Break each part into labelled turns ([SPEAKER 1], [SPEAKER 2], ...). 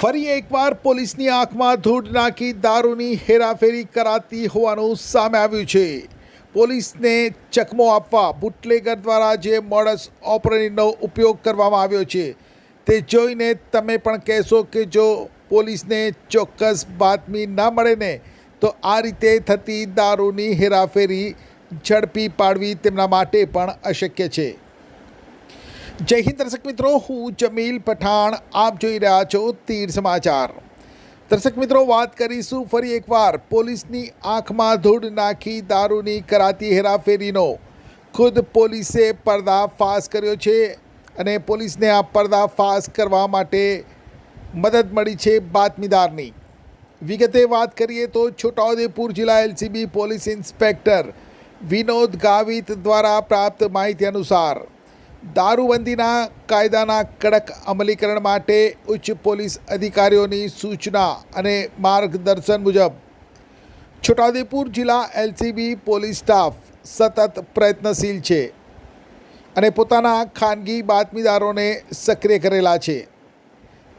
[SPEAKER 1] ફરી એકવાર પોલીસની આંખમાં ધૂળ નાખી દારૂની હેરાફેરી કરાતી હોવાનું સામે આવ્યું છે. પોલીસને ચકમો આપવા બુટલેગર દ્વારા જે મોડસ ઓપરેશનનો ઉપયોગ કરવામાં આવ્યો છે, તે જોઈને તમે પણ કહેશો કે જો પોલીસને ચોક્કસ બાતમી ના મળે ને, તો આ રીતે થતી દારૂની હેરાફેરી ઝડપી પાડવી તેમના માટે પણ અશક્ય છે. જય હિન્દ દર્શક મિત્રો, હું જમીલ પઠાણ. આપ જોઈ રહ્યા છો તીર સમાચાર. દર્શક મિત્રો, વાત કરીશું ફરી એકવાર. પોલીસની આંખમાં ધૂળ નાખી દારૂની કરાતી હેરાફેરીનો. ખુદ પોલીસે પર્દાફાશ કર્યો છે અને પોલીસને આ પર્દાફાશ કરવા માટે મદદ મળી છે બાતમીદારની. વિગતે વાત કરીએ તો છોટાઉદેપુર જિલ્લા LCB police inspector Vinod Gavit દ્વારા પ્રાપ્ત માહિતી અનુસાર દારૂબંધીના કાયદાના કડક અમલીકરણ માટે ઉચ્ચ પોલીસ અધિકારીઓની સૂચના અને માર્ગદર્શન મુજબ છોટાઉદેપુર જિલ્લા એલસીબી પોલીસ સ્ટાફ સતત પ્રયત્નશીલ છે અને પોતાના ખાનગી બાતમીદારોને સક્રિય કરેલા છે.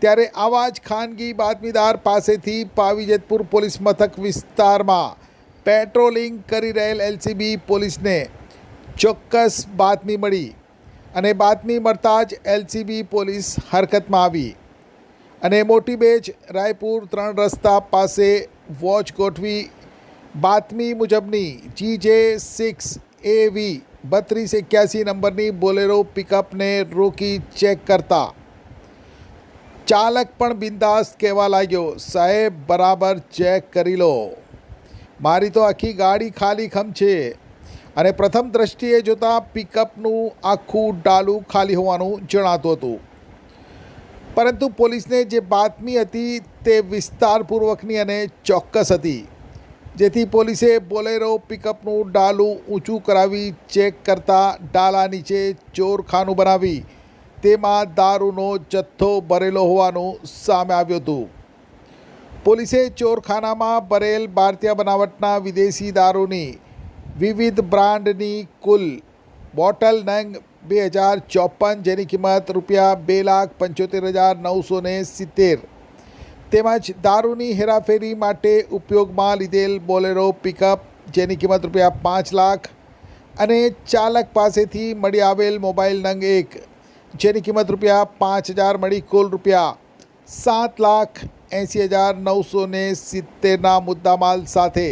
[SPEAKER 1] ત્યારે આવા જ ખાનગી બાતમીદાર પાસેથી પાવીજેતપુર પોલીસ મથક વિસ્તારમાં પેટ્રોલિંગ કરી રહેલ એલસીબી પોલીસને ચોક્કસ બાતમી મળી. અને બાતમી મળતા જ એલસીબી પોલીસ હરકતમાં આવી. અને મોટી બેચ રાયપુર ત્રણ રસ્તા પાસે વોચ ગોઠવી. બાતમી મુજબની જી જે સિક્સ એ વી બત્રીસ એક્યાસી નંબરની બોલેરો પિકઅપને રોકી ચેક કરતા. ચાલક પણ બિંદાસ કહેવા લાગ્યો, સાહેબ, બરાબર ચેક કરી લો. મારી તો આખી ગાડી ખાલી ખમ છે. અને પ્રથમ દ્રષ્ટિએ જોતાં પિકઅપનું આખું ડાલું ખાલી હોવાનું જણાતું હતું. પરંતુ પોલીસને જે બાતમી હતી તે વિસ્તારપૂર્વકની અને ચોક્કસ હતી. જેથી પોલીસે બોલેરો પિકઅપનું ડાલું ઊંચું કરાવી ચેક કરતાં ડાલા નીચે ચોરખાનું બનાવી તેમાં દારૂનો જથ્થો ભરેલો હોવાનું સામે આવ્યું હતું. પોલીસે ચોરખાનામાં ભરેલ ભારતીય બનાવટના વિદેશી દારૂની વિવિધ બ્રાન્ડની કુલ બોટલ નંગ બે હજાર ચોપન, જેની કિંમત રૂપિયા બે લાખ પંચોતેર હજાર નવસો ને સિત્તેર. તેમજ દારૂની હેરાફેરી માટે ઉપયોગમાં લીધેલ બોલેરો પિકઅપ, જેની કિંમત રૂપિયા પાંચ લાખ અને ચાલક પાસેથી મળી આવેલ મોબાઈલ નંગ એક, જેની કિંમત રૂપિયા પાંચ હજાર મળી કુલ રૂપિયા સાત લાખ એંસી હજાર નવસો ને સિત્તેરના મુદ્દામાલ સાથે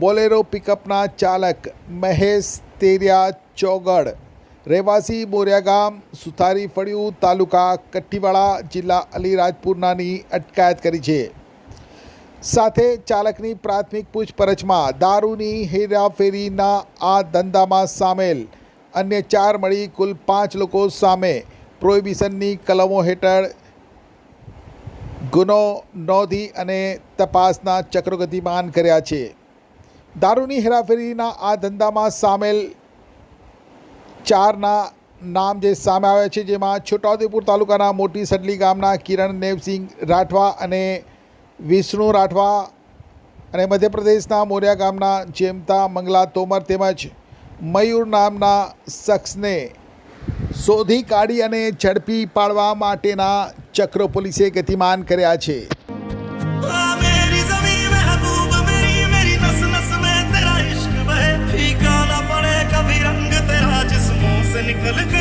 [SPEAKER 1] બોલેરો પિકઅપના ચાલક મહેશ તેરિયા ચોગડ. રહેવાસી મોરિયા ગામ સુથારી ફળિયું તાલુકા કઠ્ઠીવાડા જિલ્લા અલીરાજપુરનાની અટકાયત કરી છે. સાથે ચાલકની પ્રાથમિક પૂછપરછમાં દારૂની હેરાફેરીના આ ધંધામાં સામેલ. અન્ય ચાર મળી કુલ પાંચ લોકો સામે પ્રોહિબિશનની કલમો હેઠળ ગુનો નોંધી અને તપાસના ચક્રો ગતિમાન કર્યા છે. દારૂની હેરાફેરીના આ ધંધામાં સામેલ ચારના નામ જે સામે આવ્યા છે, જેમાં છોટાઉદેપુર તાલુકાના મોટી સડલી ગામના કિરણ નેવસિંહ રાઠવા અને વિષ્ણુ રાઠવા અને મધ્યપ્રદેશના મોરિયા ગામના જેમતા મંગલા તોમર તેમજ મયુર નામના શખ્સને શોધી કાઢી અને ઝડપી પાડવા માટેના ચક્રો પોલીસે ગતિમાન કર્યા છે.